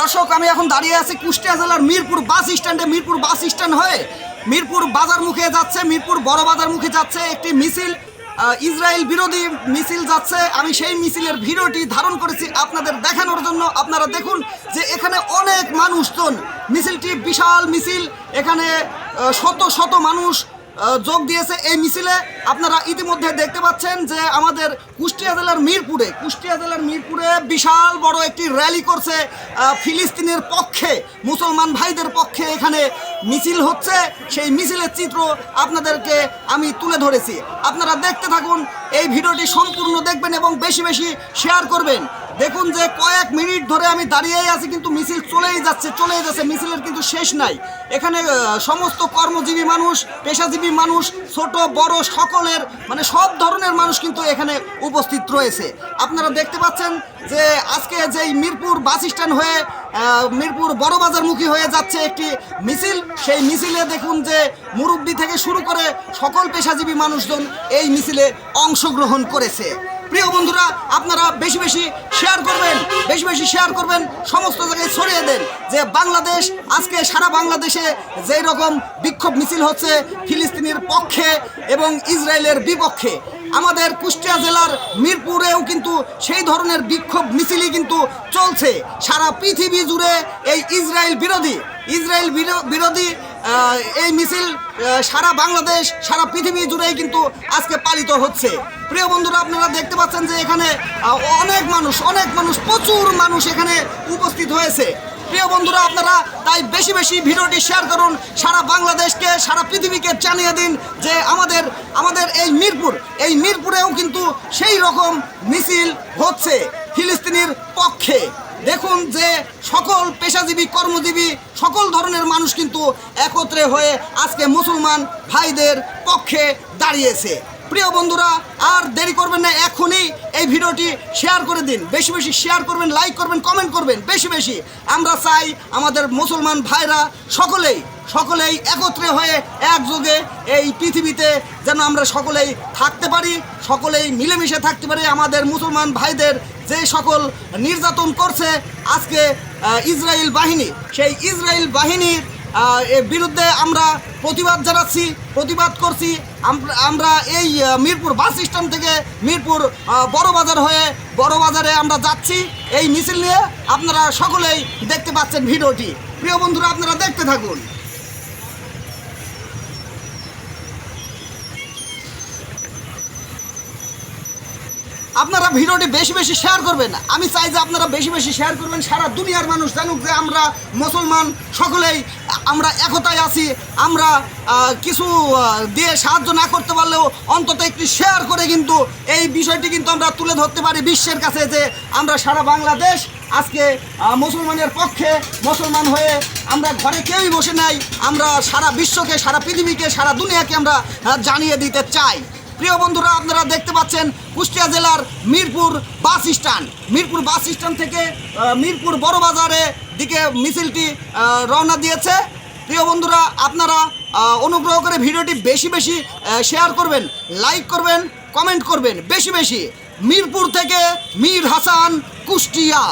দর্শক, আমি এখন দাঁড়িয়ে আছি কুষ্টিয়া জেলার মিরপুর বাস স্ট্যান্ডে। মিরপুর বাস স্ট্যান্ড হয়ে মিরপুর বাজার মুখে যাচ্ছে, মিরপুর বড় বাজার মুখে যাচ্ছে একটি মিছিল। ইসরায়েল বিরোধী মিছিল যাচ্ছে। আমি সেই মিছিলের ভিডিওটি ধারণ করেছি আপনাদের দেখানোর জন্য। আপনারা দেখুন যে এখানে অনেক মানুষজন। মিছিলটি বিশাল মিছিল। এখানে শত শত মানুষ যোগ দিয়েছে এই মিছিলে। আপনারা ইতিমধ্যে দেখতে পাচ্ছেন যে আমাদের কুষ্টিয়া জেলার মিরপুরে, কুষ্টিয়া জেলার মিরপুরে বিশাল বড় একটি র্যালি করছে ফিলিস্তিনের পক্ষে, মুসলমান ভাইদের পক্ষে এখানে মিছিল হচ্ছে। সেই মিছিলের চিত্র আপনাদেরকে আমি তুলে ধরেছি। আপনারা দেখতে থাকুন, এই ভিডিওটি সম্পূর্ণ দেখবেন এবং বেশি বেশি শেয়ার করবেন। দেখুন যে কয়েক মিনিট ধরে আমি দাঁড়িয়েই আছি, কিন্তু মিছিল চলেই যাচ্ছে চলেই যাচ্ছে, মিছিলের কিন্তু শেষ নাই। এখানে সমস্ত কর্মজীবী মানুষ, পেশাজীবী মানুষ, ছোট, বড় সকলের মানে সব ধরনের মানুষ কিন্তু এখানে উপস্থিত রয়েছে। আপনারা দেখতে পাচ্ছেন যে আজকে যেই মিরপুর বাস স্ট্যান্ড হয়ে মিরপুর বড় বাজারমুখী হয়ে যাচ্ছে একটি মিছিল। সেই মিছিলে দেখুন যে মুরব্বী থেকে শুরু করে সকল পেশাজীবী মানুষজন এই মিছিলে অংশগ্রহণ করেছে। প্রিয় বন্ধুরা, আপনারা বেশি বেশি শেয়ার করবেন, বেশি বেশি শেয়ার করবেন, সমস্ত জায়গায় ছড়িয়ে দেন যে বাংলাদেশ, আজকে সারা বাংলাদেশে যেই রকম বিক্ষোভ মিছিল হচ্ছে ফিলিস্তিনের পক্ষে এবং ইসরায়েলের বিপক্ষে। আমাদের কুষ্টিয়া জেলার মিরপুরেও কিন্তু সেই ধরনের বিক্ষোভ মিছিলই কিন্তু চলছে। সারা পৃথিবী জুড়ে এই ইসরায়েল বিরোধী, ইসরায়েল বিরো- বিরোধী এই মিছিল সারা বাংলাদেশ, সারা পৃথিবী জুড়েই কিন্তু আজকে পালিত হচ্ছে। প্রিয় বন্ধুরা, আপনারা দেখতে পাচ্ছেন যে এখানে অনেক মানুষ অনেক মানুষ, প্রচুর মানুষ এখানে উপস্থিত হয়েছে। প্রিয় বন্ধুরা, আপনারা তাই বেশি বেশি ভিডিওটি শেয়ার করুন। সারা বাংলাদেশকে, সারা পৃথিবীকে জানিয়ে দিন যে আমাদের আমাদের এই মিরপুর, এই মিরপুরেও কিন্তু সেই রকম মিছিল হচ্ছে ফিলিস্তিনির পক্ষে। দেখুন যে সকল পেশাজীবী, কর্মজীবী, সকল ধরনের মানুষ কিন্তু একত্রে হয়ে আজকে মুসলমান ভাইদের পক্ষে দাঁড়িয়েছে। প্রিয় বন্ধুরা, আর দেরি করবেন না, এখনই এই ভিডিওটি শেয়ার করে দিন। বেশি বেশি শেয়ার করবেন লাইক করবেন কমেন্ট করবেন, বেশি বেশি। আমরা চাই আমাদের মুসলমান ভাইরা সকলেই সকলেই একত্রে হয়ে একযোগে এই পৃথিবীতে যেন আমরা সকলেই থাকতে পারি, সকলেই মিলেমিশে থাকতে পারি। আমাদের মুসলমান ভাইদের যে সকল নির্যাতন করছে আজকে ইসরায়েল বাহিনী, সেই ইসরায়েল বাহিনীর এর বিরুদ্ধে আমরা প্রতিবাদ জানাচ্ছি, প্রতিবাদ করছি। আমরা এই মিরপুর বাস স্ট্যান্ড থেকে মিরপুর বড় বাজার হয়ে বড় বাজারে আমরা যাচ্ছি। এই মিছিল নিয়ে আপনারা সকলেই দেখতে পাচ্ছেন ভিডিওটি। প্রিয় বন্ধুরা, আপনারা দেখতে থাকুন। আপনারা ভিডিওটি বেশি বেশি শেয়ার করবেন। আমি চাই যে আপনারা বেশি বেশি শেয়ার করবেন। সারা দুনিয়ার মানুষ জানুক যে আমরা মুসলমান, সকলেই আমরা একতায় আছি। আমরা কিছু দিয়ে সাহায্য না করতে পারলেও অন্তত একটি শেয়ার করে কিন্তু এই বিষয়টি কিন্তু আমরা তুলে ধরতে পারি বিশ্বের কাছে যে আমরা সারা বাংলাদেশ আজকে মুসলমানের পক্ষে মুসলমান হয়ে আমরা ঘরে কেউই বসে নাই। আমরা সারা বিশ্বকে, সারা পৃথিবীকে, সারা দুনিয়াকে আমরা জানিয়ে দিতে চাই। প্রিয় বন্ধুরা, আপনারা দেখতে পাচ্ছেন কুষ্টিয়া জেলার Mirpur bus stand. Mirpur bus stand থেকে মিরপুর বড় বাজারে দিকে মিছিলটি রওনা দিয়েছে। প্রিয় বন্ধুরা, আপনারা অনুগ্রহ করে ভিডিওটি বেশি বেশি শেয়ার করবেন, লাইক করবেন, কমেন্ট করবেন। বেশি বেশি, মিরপুর থেকে মীর হাসান কুষ্টিয়া।